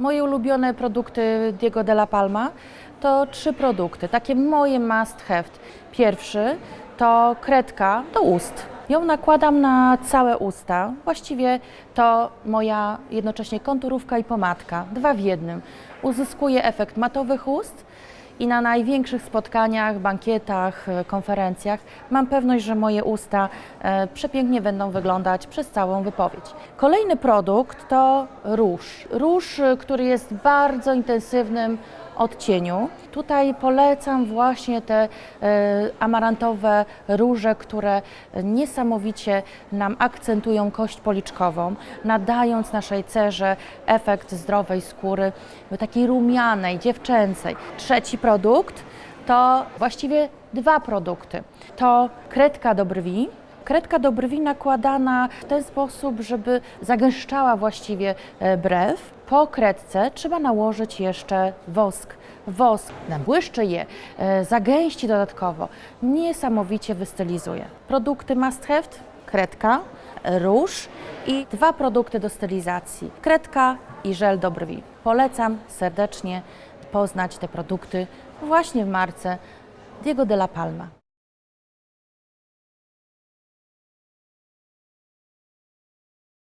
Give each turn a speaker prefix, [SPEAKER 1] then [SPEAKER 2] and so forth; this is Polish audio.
[SPEAKER 1] Moje ulubione produkty Diego de la Palma to trzy produkty, takie moje must have. Pierwszy to kredka do ust. Ją nakładam na całe usta. Właściwie to moja jednocześnie konturówka i pomadka, dwa w jednym. Uzyskuje efekt matowych ust i na największych spotkaniach, bankietach, e, konferencjach mam pewność, że moje usta e, przepięknie będą wyglądać przez całą wypowiedź. Kolejny produkt to róż. Róż, e, który jest bardzo intensywnym odcieniu. Tutaj polecam właśnie te e, amarantowe róże, które niesamowicie nam akcentują kość policzkową, nadając naszej cerze efekt zdrowej skóry, takiej rumianej, dziewczęcej. Trzeci produkt to właściwie dwa produkty. To kredka do brwi, Kredka do brwi nakładana w ten sposób, żeby zagęszczała właściwie e, brew. Po kredce trzeba nałożyć jeszcze wosk. Wosk nabłyszczy je, e, zagęści dodatkowo, niesamowicie wystylizuje. Produkty must have, kredka, róż i dwa produkty do stylizacji, kredka i żel do brwi. Polecam serdecznie poznać te produkty właśnie w marce Diego de la Palma.